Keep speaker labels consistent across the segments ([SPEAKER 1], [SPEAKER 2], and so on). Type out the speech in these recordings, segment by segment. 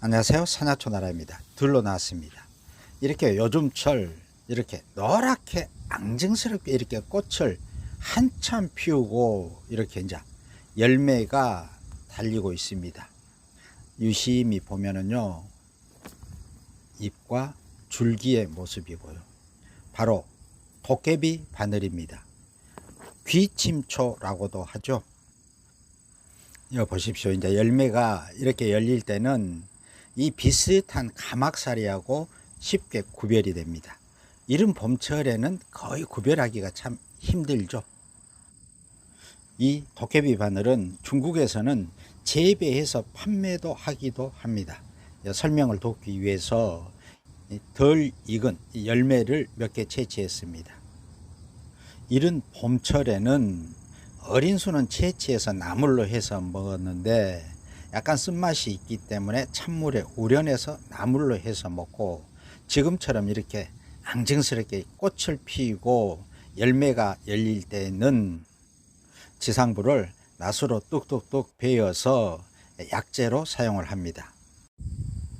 [SPEAKER 1] 안녕하세요. 산야초 나라입니다. 들러 나왔습니다. 이렇게 요즘철 이렇게 노랗게 앙증스럽게 이렇게 꽃을 한참 피우고 이렇게 이제 열매가 달리고 있습니다. 유심히 보면은요, 잎과 줄기의 모습이 보여. 바로 도깨비 바늘입니다. 귀침초라고도 하죠. 이거 보십시오. 이제 열매가 이렇게 열릴 때는 이 비슷한 가막살이하고 쉽게 구별이 됩니다. 이른 봄철에는 거의 구별하기가 참 힘들죠. 이 도깨비 바늘은 중국에서는 재배해서 판매도 하기도 합니다. 설명을 돕기 위해서 덜 익은 이 열매를 몇 개 채취했습니다. 이른 봄철에는 어린 수는 채취해서 나물로 해서 먹었는데 약간 쓴맛이 있기 때문에 찬물에 우려내서 나물로 해서 먹고 지금처럼 이렇게 앙증스럽게 꽃을 피우고 열매가 열릴 때는 지상부를 낫으로 뚝뚝뚝 베어서 약재로 사용을 합니다.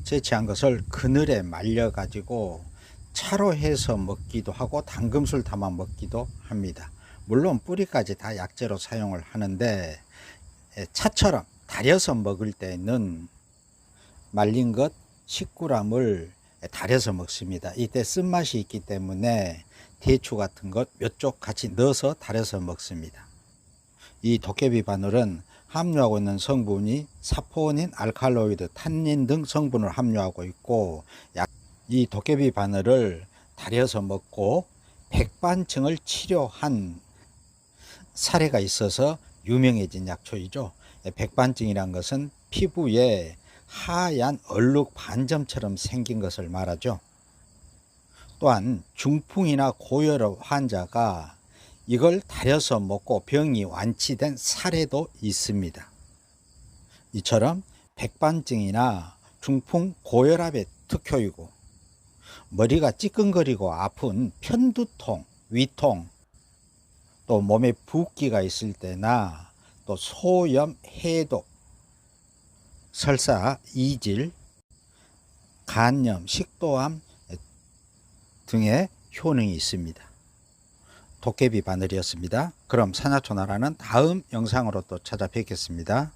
[SPEAKER 1] 채취한 것을 그늘에 말려 가지고 차로 해서 먹기도 하고 당금술 담아 먹기도 합니다. 물론 뿌리까지 다 약재로 사용을 하는데 예, 차처럼 달여서 먹을 때는 말린 것 10g을 달여서 먹습니다. 이때 쓴맛이 있기 때문에 대추 같은 것 몇 쪽 같이 넣어서 달여서 먹습니다. 이 도깨비 바늘은 함유하고 있는 성분이 사포닌, 알칼로이드, 탄닌 등 성분을 함유하고 있고 약- 이 도깨비 바늘을 달여서 먹고 백반증을 치료한 사례가 있어서 유명해진 약초이죠. 백반증이란 것은 피부에 하얀 얼룩 반점처럼 생긴 것을 말하죠. 또한 중풍이나 고혈압 환자가 이걸 달여서 먹고 병이 완치된 사례도 있습니다. 이처럼 백반증이나 중풍, 고혈압의 특효이고 머리가 찌끈거리고 아픈 편두통, 위통, 또 몸에 붓기가 있을 때나 또 소염, 해독, 설사, 이질, 간염, 식도암 등의 효능이 있습니다. 도깨비 바늘이었습니다. 그럼 산야초나라는 다음 영상으로 또 찾아뵙겠습니다.